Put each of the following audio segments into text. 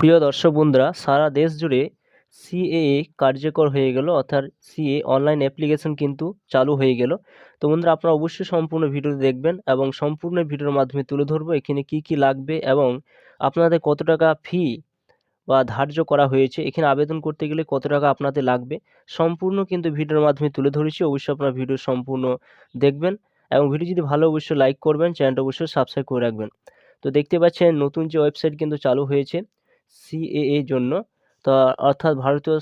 প্রিয় দর্শক বন্ধুরা, সারা দেশ জুড়ে সিএএ কার্যকর হয়ে গেল, অর্থাৎ সিএ অনলাইন অ্যাপ্লিকেশন কিন্তু চালু হয়ে গেল। তো বন্ধুরা, আপনারা অবশ্যই সম্পূর্ণ ভিডিও দেখবেন এবং সম্পূর্ণ ভিডিওর মাধ্যমে তুলে ধরবো এখানে কি কি লাগবে এবং আপনাদের কত টাকা ফি বা ধার্য করা হয়েছে। এখানে আবেদন করতে গেলে কত টাকা আপনাদের লাগবে, সম্পূর্ণ কিন্তু ভিডিওর মাধ্যমে তুলে ধরেছি। অবশ্যই আপনারা ভিডিও সম্পূর্ণ দেখবেন এবং ভিডিও যদি ভালো অবশ্যই লাইক করবেন, চ্যানেলটা অবশ্যই সাবস্ক্রাইব করে রাখবেন। তো দেখতে পাচ্ছেন, নতুন যে ওয়েবসাইট কিন্তু চালু হয়েছে সিএএ জন্য। তো অর্থাৎ ভারতীয়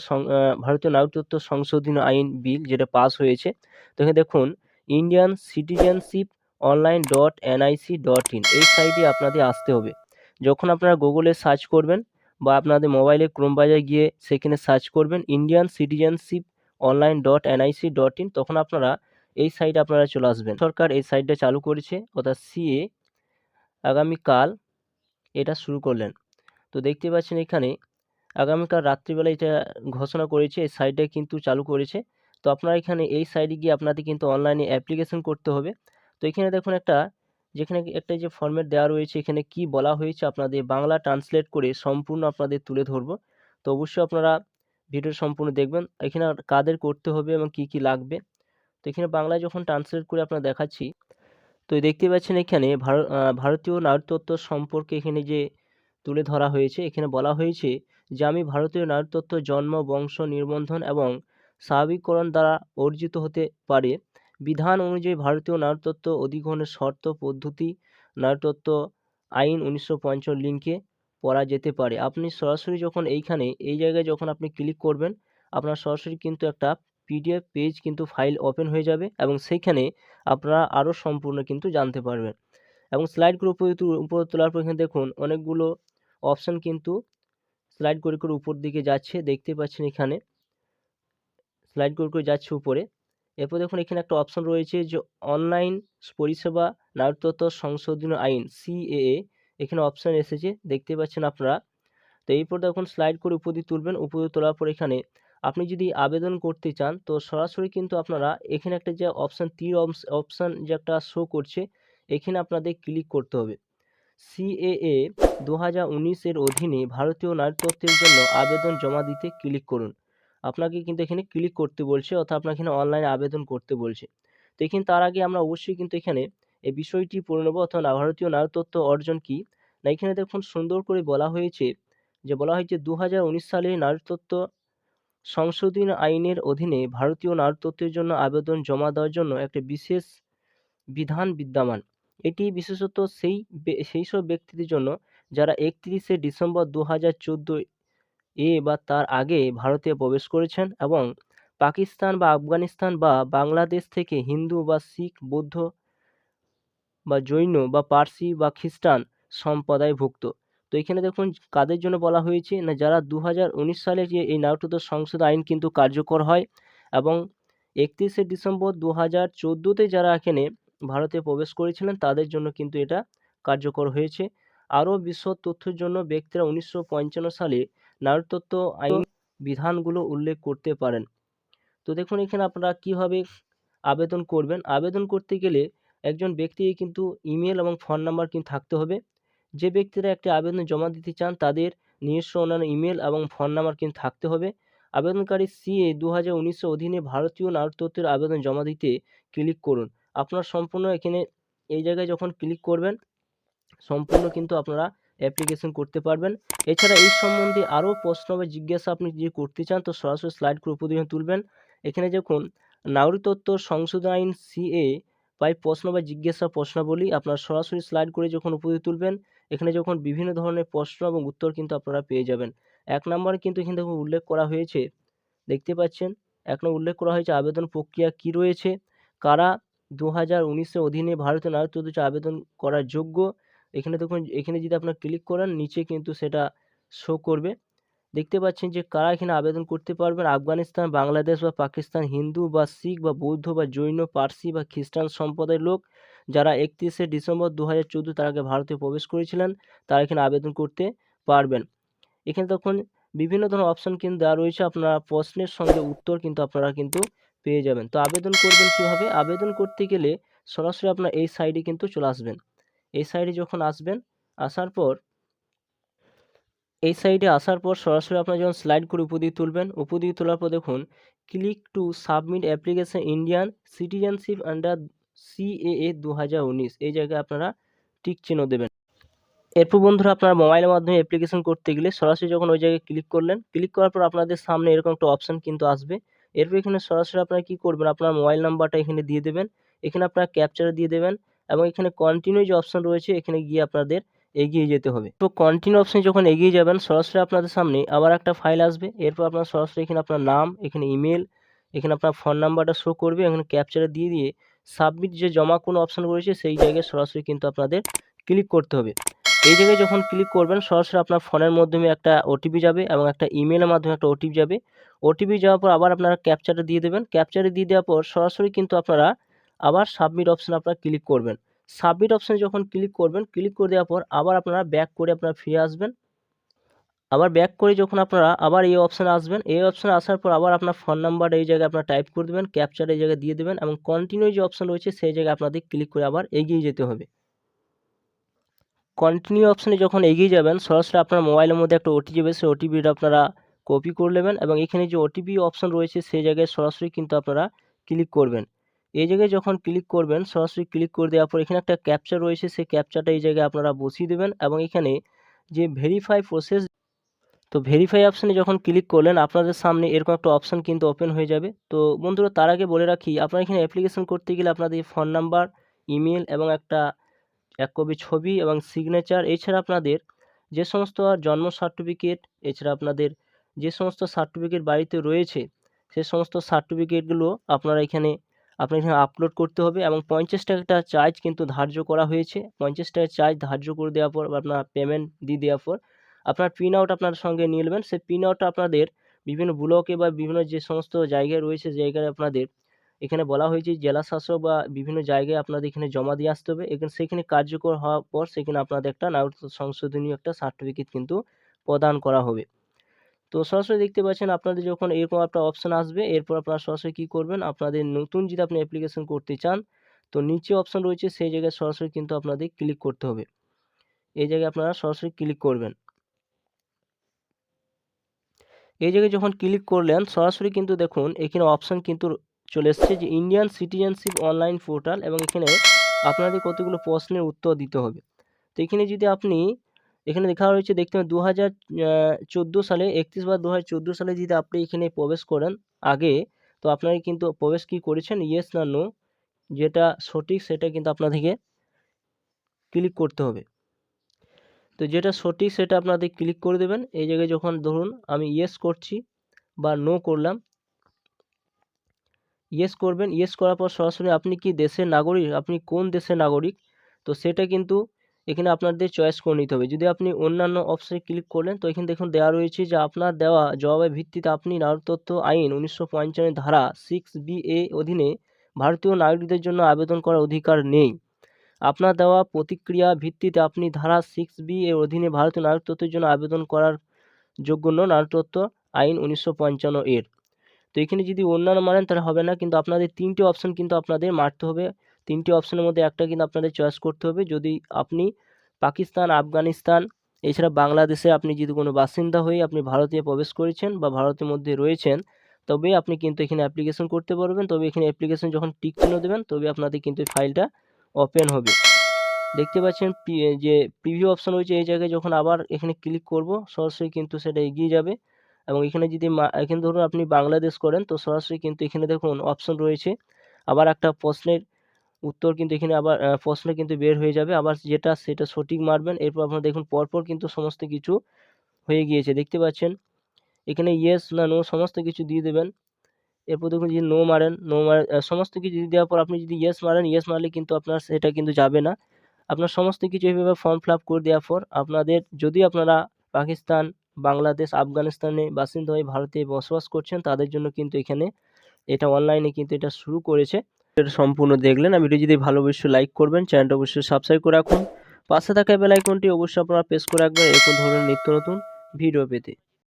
ভারতীয় নাগরিকত্ব সংশোধনী আইন বিল যেটা পাস হয়েছে। তো এখানে দেখুন Indian citizenship online dot NIC dot in এই সাইটে আপনাদের আসতে হবে। যখন আপনারা গুগলে সার্চ করবেন বা আপনাদের মোবাইলে ক্রোম বাজারে গিয়ে সেখানে সার্চ করবেন Indian citizenship online dot NIC dot in তখন আপনারা এই সাইটে আপনারা চলে আসবেন। সরকার এই সাইটটা চালু করেছে, অর্থাৎ সিএ আগামীকাল এটা শুরু করলেন। তো দেখতে পাচ্ছেন এখানে আগামীকাল রাত্রিবেলা এটা ঘোষণা করেছে, এই সাইটে কিন্তু চালু করেছে। তো আপনারা এখানে এই সাইটে গিয়ে আপনাদের কিন্তু অনলাইনে অ্যাপ্লিকেশন করতে হবে। তো এখানে দেখুন একটা, যেখানে একটা যে ফর্মেট দেওয়া রয়েছে, এখানে কি বলা হয়েছে আপনাদের বাংলা ট্রান্সলেট করে সম্পূর্ণ আপনাদের তুলে ধরবো। তো অবশ্যই আপনারা ভিডিও সম্পূর্ণ দেখবেন, এখানে কাদের করতে হবে এবং কি কি লাগবে। তো এখানে বাংলায় যখন ট্রান্সলেট করে আপনারা দেখাচ্ছি, তো দেখতে পাচ্ছেন এখানে ভারতীয় নাগরিকত্ব সম্পর্কে এখানে যে তুলে ধরা হয়েছে। এখানে বলা হয়েছে যে, আমি ভারতীয় নাগরিকত্ব জন্ম, বংশ নিবন্ধন এবং স্বাভাবিককরণ দ্বারা অর্জিত হতে পারে। বিধান অনুযায়ী ভারতীয় নাগরিকত্ব অধিগ্রহণের শর্ত, পদ্ধতি নাগরিকত্ব আইন উনিশশো পঞ্চান্ন লিঙ্কে পড়া যেতে পারে। আপনি সরাসরি যখন এইখানে, এই জায়গায় যখন আপনি ক্লিক করবেন, আপনার সরাসরি কিন্তু একটা পিডিএফ পেজ কিন্তু ফাইল ওপেন হয়ে যাবে এবং সেইখানে আপনারা আরও সম্পূর্ণ কিন্তু জানতে পারবেন। এবং স্লাইডগুলো উপরে তু- উপরে তোলার পর এখানে দেখুন, অনেকগুলো অপশান কিন্তু স্লাইড করে করে উপর দিকে যাচ্ছে, দেখতে পাচ্ছেন এখানে। স্লাইড করে করে যাচ্ছে উপরে। এরপর দেখুন এখানে একটা অপশন রয়েছে যে অনলাইন পরিষেবা নাগরিকত্ব সংশোধনী আইন সিএএ এখানে অপশান এসেছে, দেখতে পাচ্ছেন আপনারা। তো এরপর দেখুন স্লাইড করে উপর তুলবেন, উপরে তোলার পর এখানে আপনি যদি আবেদন করতে চান, তো সরাসরি কিন্তু আপনারা এখানে একটা যে অপশান তীর অপশান যে একটা শো করছে, এখানে আপনাদের ক্লিক করতে হবে। সিএএ দু হাজার উনিশের অধীনে ভারতীয় নাগরিকত্বের জন্য আবেদন জমা দিতে ক্লিক করুন। আপনাকে কিন্তু এখানে ক্লিক করতে বলছে অর্থাৎ আপনাকে এখানে অনলাইনে আবেদন করতে বলছে। তো এখানে তার আগে আমরা অবশ্যই কিন্তু এখানে এই বিষয়টি পড়ে নেব অর্থাৎ ভারতীয় নাগরিকত্ব অর্জন কি? না, এখানে দেখুন সুন্দর করে বলা হয়েছে যে, বলা হয়েছে দু হাজার উনিশ সালে নাগরিকত্ব সংশোধনী আইনের অধীনে ভারতীয় নাগরিকত্বের জন্য আবেদন জমা দেওয়ার জন্য একটি বিশেষ বিধান বিদ্যমান। এটি বিশেষত সেই সেই সব ব্যক্তিদের জন্য যারা একত্রিশে ডিসেম্বর দু হাজার চোদ্দ এ বা তার আগে ভারতে প্রবেশ করেছেন এবং পাকিস্তান বা আফগানিস্তান বা বাংলাদেশ থেকে হিন্দু বা শিখ, বৌদ্ধ বা জৈন বা পার্সি বা খ্রিস্টান সম্প্রদায়ভুক্ত। তো এখানে দেখুন কাদের জন্য বলা হয়েছে না যারা দু হাজার উনিশ সালে যে এই নাগরিকত্ব সংশোধন আইন কিন্তু কার্যকর হয় এবং একত্রিশে ডিসেম্বর দু হাজার চোদ্দোতে যারা এখানে ভারতে প্রবেশ করেছিলেন, তাদের জন্য কিন্তু এটা কার্যকর হয়েছে। আরও বিশদ তথ্যের জন্য ব্যক্তিরা উনিশশো পঞ্চান্ন সালে নাগরিকত্ব আইন বিধানগুলো উল্লেখ করতে পারেন। তো দেখুন, এখানে আপনারা কীভাবে আবেদন করবেন? আবেদন করতে গেলে একজন ব্যক্তির কিন্তু ইমেল এবং ফোন নাম্বার কিন্তু থাকতে হবে। যে ব্যক্তিরা একটি আবেদন জমা দিতে চান, তাদের নিজস্ব অন্যান্য ইমেল এবং ফোন নাম্বার কিন্তু থাকতে হবে। আবেদনকারী সিএ দু হাজার অধীনে ভারতীয় নাগরিকত্বের আবেদন জমা দিতে ক্লিক করুন। আপনার সম্পূর্ণ এখানে এই জায়গায় যখন ক্লিক করবেন, সম্পূর্ণ কিন্তু আপনারা অ্যাপ্লিকেশন করতে পারবেন। এছাড়া এই সম্বন্ধে আরও প্রশ্ন বা জিজ্ঞাসা আপনি যদি করতে চান, তো সরাসরি স্লাইড করে উপর তুলবেন। এখানে দেখুন নাগরিকত্ব সংশোধন আইন সিএ বাই প্রশ্ন বা জিজ্ঞাসা প্রশ্নাবলী আপনার সরাসরি স্লাইড করে যখন উপরে তুলবেন, এখানে যখন বিভিন্ন ধরনের প্রশ্ন এবং উত্তর কিন্তু আপনারা পেয়ে যাবেন। এক নম্বরে কিন্তু এখানে দেখুন উল্লেখ করা হয়েছে, দেখতে পাচ্ছেন? এক উল্লেখ করা হয়েছে আবেদন প্রক্রিয়া কি রয়েছে? কারা দু হাজার উনিশের অধীনে ভারতের নাগরিকত্ব আবেদন করার যোগ্য। এখানে দেখুন, এখানে যদি আপনার ক্লিক করেন, নিচে কিন্তু সেটা শো করবে। দেখতে পাচ্ছেন যে কারা এখানে আবেদন করতে পারবেন? আফগানিস্তান, বাংলাদেশ বা পাকিস্তান, হিন্দু বা শিখ বা বৌদ্ধ বা জৈন, পার্সি বা খ্রিস্টান সম্প্রদায়ের লোক যারা একত্রিশে ডিসেম্বর দু হাজার চোদ্দ তার আগে ভারতে প্রবেশ করেছিলেন, তারা এখানে আবেদন করতে পারবেন। এখানে তখন বিভিন্ন ধরনের অপশান কিন্তু দেওয়া রয়েছে। আপনারা প্রশ্নের সঙ্গে উত্তর কিন্তু আপনারা কিন্তু পেয়ে যাবেন। তো আবেদন করবেন কীভাবে? আবেদন করতে গেলে সরাসরি আপনার এই সাইডে কিন্তু চলে আসবেন। এই সাইডে যখন আসবেন, আসার পর, এই সাইডে আসার পর সরাসরি আপনার যখন স্লাইড করে উপর দিকে তুলবেন, উপর দিকে তোলার পর দেখুন click to submit application Indian citizenship under CAA দু হাজার উনিশ। এই জায়গায় আপনারা টিক চিহ্ন দেবেন। এরপর বন্ধুরা আপনার মোবাইলের মাধ্যমে অ্যাপ্লিকেশন করতে গেলে সরাসরি যখন ওই জায়গায় ক্লিক করলেন ক্লিক করার পর আপনাদের সামনে এরকম একটা অপশান কিন্তু আসবে। এরপর এখানে সরাসরি আপনারা কী করবেন? আপনার মোবাইল নাম্বারটা এখানে দিয়ে দেবেন। এখানে আপনারা ক্যাপচার দিয়ে দেবেন এবং এখানে কন্টিনিউ যে অপশান রয়েছে, এখানে গিয়ে আপনাদের এগিয়ে যেতে হবে। তো কন্টিনিউ অপশানে যখন এগিয়ে যাবেন, সরাসরি আপনাদের সামনে আবার একটা ফাইল আসবে। এরপর আপনার সরাসরি এখানে আপনার নাম, এখানে ইমেল এখানে আপনার ফোন নাম্বারটা শো করবে। এখানে ক্যাপচারে দিয়ে দিয়ে সাবমিট যে জমা কোনো অপশান রয়েছে, সেই জায়গায় সরাসরি কিন্তু আপনাদের ক্লিক করতে হবে। এই জায়গায় যখন ক্লিক করবেন, সরাসরি আপনার ফোনের মাধ্যমে একটা ওটিপি যাবে এবং একটা ইমেলের মাধ্যমে একটা ওটিপি যাবে। ওটিপি যাওয়ার পর আবার আপনারা ক্যাপচারটা দিয়ে দেবেন। ক্যাপচারে দিয়ে দেওয়ার পর সরাসরি কিন্তু আপনারা আবার সাবমিট অপশানে আপনারা ক্লিক করবেন। সাবমিট অপশানে যখন ক্লিক করবেন ক্লিক করে দেওয়ার পর আবার আপনারা ব্যাক করে আপনারা ফিরে আসবেন। আবার ব্যাক করে যখন আপনারা আবার এই অপশানে আসবেন, এই অপশানে আসার পর আবার আপনার ফোন নাম্বার এই জায়গায় আপনারা টাইপ করে দেবেন ক্যাপচার এই জায়গায় দিয়ে দেবেন এবং কন্টিনিউ যে অপশান রয়েছে, সেই জায়গায় আপনাদের ক্লিক করে আবার এগিয়ে যেতে হবে। কন্টিনিউ অপশানে যখন এগিয়ে যাবেন, সরাসরি আপনার মোবাইলের মধ্যে একটা ওটিপি যাবে। সেই ওটিপিটা আপনারা কপি করে নেবেন এবং এখানে যে ওটিপি অপশান রয়েছে, সেই জায়গায় সরাসরি কিন্তু আপনারা ক্লিক করবেন। এই জায়গায় যখন ক্লিক করবেন, সরাসরি ক্লিক করে দেওয়ার পর এখানে একটা ক্যাপচার রয়েছে। সেই ক্যাপচারটা এই জায়গায় আপনারা বসিয়ে দেবেন এবং এখানে যে ভেরিফাই প্রসেস তো ভেরিফাই অপশানে যখন ক্লিক করলেন, আপনাদের সামনে এরকম একটা অপশান কিন্তু ওপেন হয়ে যাবে। তো বন্ধুরা, তার আগে বলে রাখি, আপনারা এখানে অ্যাপ্লিকেশন করতে গেলে আপনাদের ফোন নাম্বার ইমেল এবং একটা এক কপি ছবি এবং সিগনেচার এছাড়া আপনাদের যে সমস্ত জন্ম সার্টিফিকেট এছাড়া আপনাদের যে সমস্ত সার্টিফিকেট বাড়িতে রয়েছে, সে সমস্ত সার্টিফিকেটগুলো আপনারা এখানে, আপনার এখানে আপলোড করতে হবে এবং পঞ্চাশ টাকাটা চার্জ কিন্তু ধার্য করা হয়েছে। পঞ্চাশ টাকা চার্জ ধার্য করে দেওয়ার পর আপনার পেমেন্ট দিয়ে দেওয়ার পর আপনার প্রিন্ট আউট আপনার সঙ্গে নিয়ে নেবেন। সেই প্রিন্ট আউটটা আপনাদের বিভিন্ন ব্লকে বা বিভিন্ন যে সমস্ত জায়গায় রয়েছে, জায়গায় আপনাদের এখানে বলা হয়েছে জেলা শাসক বা বিভিন্ন জায়গায় আপনাদের এখানে জমা দিয়ে আসতে হবে। এখানে সেখানে কার্যকর হওয়ার পর সেখানে আপনাদের একটা নাগরিকত্ব সংশোধনীয় একটা সার্টিফিকেট কিন্তু প্রদান করা হবে। তো সরাসরি দেখতে পাচ্ছেন আপনাদের যখন এরকম একটা অপশান আসবে, এরপর আপনারা সরাসরি কী করবেন? আপনাদের নতুন যদি আপনি অ্যাপ্লিকেশন করতে চান, তো নিচে অপশান রয়েছে সেই জায়গায় সরাসরি কিন্তু আপনাদের ক্লিক করতে হবে। এই জায়গায় আপনারা সরাসরি ক্লিক করবেন। এই জায়গায় যখন ক্লিক করলেন, সরাসরি কিন্তু দেখুন, এখানে অপশান কিন্তু চলে এসছে যে ইন্ডিয়ান সিটিজেনশিপ অনলাইন পোর্টাল এবং এখানে আপনাদের কতগুলো প্রশ্নের উত্তর দিতে হবে। তো এখানে যদি আপনি, এখানে দেখা রয়েছে, দেখতে পাবেন দু হাজার চোদ্দ সালে, একত্রিশ বা দু হাজার চোদ্দ সালে যদি আপনি এখানে প্রবেশ করেন আগে, তো আপনারা কিন্তু প্রবেশ কি করেছেন? ইয়েস না নো যেটা সঠিক সেটা কিন্তু আপনাদেরকে ক্লিক করতে হবে। তো যেটা সঠিক সেটা আপনাদের ক্লিক করে দেবেন। এই জায়গায় যখন ধরুন আমি ইয়েস করছি বা নো করলাম ইয়েস করবেন। ইয়েস করার পর সরাসরি আপনি কি দেশের নাগরিক? আপনি কোন দেশের নাগরিক? তো সেটা কিন্তু এখানে আপনাদের চয়েস করে নিতে হবে। যদি আপনি অন্যান্য অপশানে ক্লিক করলেন, তো এখানে দেখুন দেওয়া রয়েছে যে আপনার দেওয়া জবাবের ভিত্তিতে আপনি নাগরিকত্ব আইন উনিশশো পঞ্চান্ন ধারা সিক্স বি এ অধীনে ভারতীয় নাগরিকদের জন্য আবেদন করার অধিকার নেই। আপনার দেওয়া প্রতিক্রিয়া ভিত্তিতে আপনি ধারা সিক্স বি এর অধীনে ভারতীয় নাগরিকত্বের জন্য আবেদন করার যোগ্য নন। নাগরিকত্ব আইন উনিশশো পঞ্চান্ন এর। তো এখানে যদি অন্যান্য মানেন তাহলে হবে না। কিন্তু আপনাদের তিনটি অপশান কিন্তু আপনাদের মারতে হবে। তিনটি অপশনের মধ্যে একটা কিন্তু আপনাদের চয়েস করতে হবে। যদি আপনি পাকিস্তান, আফগানিস্তান, এছাড়া বাংলাদেশে আপনি যদি কোনো বাসিন্দা হয়ে আপনি ভারতে প্রবেশ করেছেন বা ভারতের মধ্যে রয়েছেন, তবে আপনি কিন্তু এখানে অ্যাপ্লিকেশন করতে পারবেন। তবে এখানে অ্যাপ্লিকেশন যখন টিক চিহ্ন দেবেন, তবে আপনাদের কিন্তু ফাইলটা ওপেন হবে। দেখতে পাচ্ছেন যে প্রিভিউ অপশন রয়েছে, এই জায়গায় যখন আবার এখানে ক্লিক করব, সরাসরি কিন্তু সেটা এগিয়ে যাবে। এবং এখানে যদি এখানে ধরুন আপনি বাংলাদেশ করেন, তো সরাসরি কিন্তু এখানে দেখুন অপশন রয়েছে। আবার একটা প্রশ্নের উত্তর কিন্তু এখানে আবার প্রশ্ন কিন্তু বের হয়ে যাবে। আবার যেটা, সেটা সঠিক মারবেন। এরপর আপনারা দেখুন পরপর কিন্তু সমস্ত কিছু হয়ে গিয়েছে। দেখতে পাচ্ছেন? এখানে ইয়েস না নো সমস্ত কিছু দিয়ে দেবেন। এরপর দেখুন যদি নো মারেন নো মারেন সমস্ত কিছু দিয়ে দেওয়ার পর আপনি যদি ইয়েস মারেন ইয়েস মারলে কিন্তু আপনার সেটা কিন্তু যাবে না। আপনার সমস্ত কিছু এইভাবে ফর্ম ফিল আপ করে দেওয়ার পর আপনাদের, যদি আপনারা পাকিস্তান বাংলাদেশ, আফগানিস্তানে বাসিন্দা হয়ে ভারতে বসবাস করছেন, তাদের জন্য কিন্তু এখানে এটা অনলাইনে কিন্তু এটা শুরু করেছে। এটা সম্পূর্ণ দেখলেন। আর ভিডিও যদি ভালো অবশ্যই লাইক করবেন চ্যানেলটা অবশ্যই সাবস্ক্রাইব করে রাখুন। পাশে থাকা বেলাইকনটি অবশ্যই আপনারা প্রেস করে রাখবেন। এরকম ধরনের নিত্য নতুন ভিডিও পেতে।